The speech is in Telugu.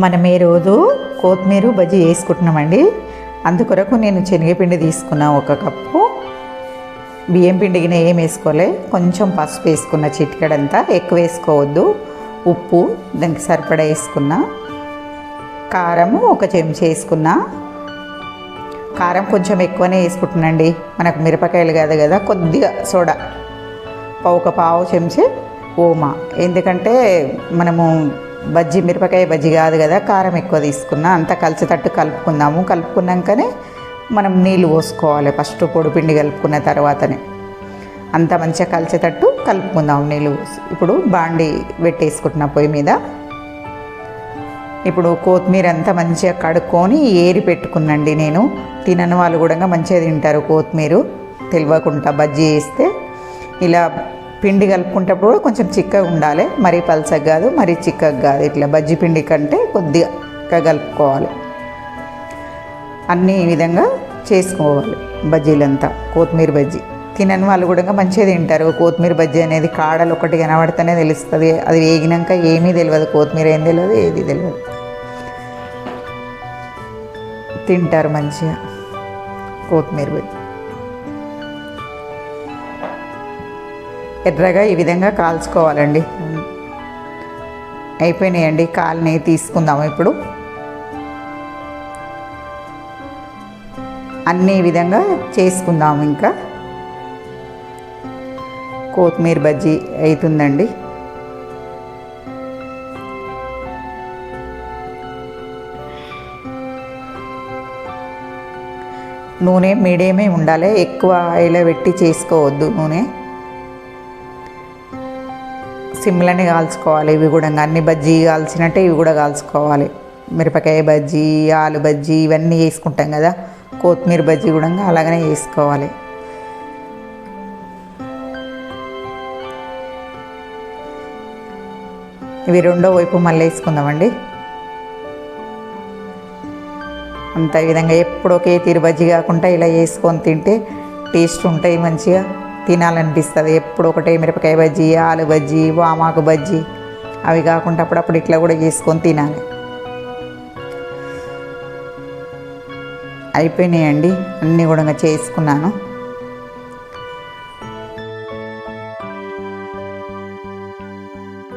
మనం ఏ రోజు కొత్తిమీర బజ్జీ వేసుకుంటున్నామండి. అందుకొరకు నేను శనగపిండి తీసుకున్నా ఒక కప్పు. బియ్యం పిండికి ఏం వేసుకోలే కొంచెం పసుపు వేసుకున్న చిటికెడంతా ఎక్కువ వేసుకోవద్దు. ఉప్పు దానికి సరిపడా వేసుకున్నా. కారము ఒక చెంచా వేసుకున్నా. కారం కొంచెం ఎక్కువనే వేసుకుంటున్నాండి మనకు మిరపకాయలు కాదు కదా కొద్దిగా సోడా. ఒక పావు చెంచా ఓమా. ఎందుకంటే మనము బజ్జీ మిరపకాయ బజ్జీ కాదు కదా కారం ఎక్కువ తీసుకున్నా అంతా కలిసేటట్టు కలుపుకుందాము. కలుపుకున్నాకనే మనం నీళ్ళు పోసుకోవాలి ఫస్ట్ పొడిపిండి కలుపుకున్న తర్వాతనే. అంత మంచిగా కలిసేటట్టు కలుపుకుందాం నీళ్ళు పోసి. ఇప్పుడు బాండి పెట్టేసుకుంటున్న పొయ్యి మీద. ఇప్పుడు కొత్తిమీర అంతా మంచిగా కడుక్కొని ఏరి పెట్టుకున్నండి నేను. తినని వాళ్ళు కూడా మంచిగా తింటారు కొత్తిమీర. తెలియకుండా బజ్జీ వేస్తే ఇలా పిండి కలుపుకుంటప్పుడు కూడా కొంచెం చిక్కగా ఉండాలి. మరీ పలసగా కాదు మరీ చిక్కగా కాదు. ఇట్లా బజ్జి పిండి కంటే కొద్దిగా కలుపుకోవాలి. అన్ని ఈ విధంగా చేసుకోవాలి బజ్జీలంతా. కొత్తిమీర బజ్జీ. తినని వాళ్ళు కూడా మంచిగా తింటారు. కొత్తిమీర బజ్జీ అనేది కాడలు ఒకటి కనబడితేనే తెలుస్తుంది. అది వేగినాక ఏమీ తెలియదు. కొత్తిమీర ఏం తెలియదు ఏది తెలియదు. తింటారు మంచిగా కొత్తిమీర బజ్జీ. ఎర్రగా ఈ విధంగా కాల్చుకోవాలండి. అయిపోయినాయండి. కాల్ని తీసుకుందాము ఇప్పుడు. అన్ని ఈ విధంగా చేసుకుందాము ఇంకా. కొత్తిమీర బజ్జీ అవుతుందండి నూనె మీడియమే ఉండాలి. ఎక్కువ ఆయిల్ పెట్టి చేసుకోవద్దు నూనె. సిమ్లని కాల్చుకోవాలి. ఇవి కూడా అన్ని బజ్జీ కాల్చినట్టే ఇవి కూడా కాల్చుకోవాలి. మిరపకాయ బజ్జీ ఆలు బజ్జీ ఇవన్నీ వేసుకుంటాం కదా. కొత్తిమీర బజ్జీ కూడా అలాగనే చేసుకోవాలి ఇవి రెండో వైపు మళ్ళీ వేసుకుందామండి. అంత ఈ విధంగా ఎప్పుడు ఒకే తీరు బజ్జీ కాకుండా ఇలా వేసుకొని తింటే టేస్ట్ ఉంటాయి మంచిగా. తినాలనిపిస్తుంది. ఎప్పుడు ఒకటే మిరపకాయ బజ్జీ ఆలు బజ్జీ వామాకు బజ్జీ. అవి కాకుండా అప్పుడప్పుడు ఇట్లా కూడా చేసుకొని తినాలి. అయిపోయినాయండి. అన్నీ కూడా చేసుకున్నాను.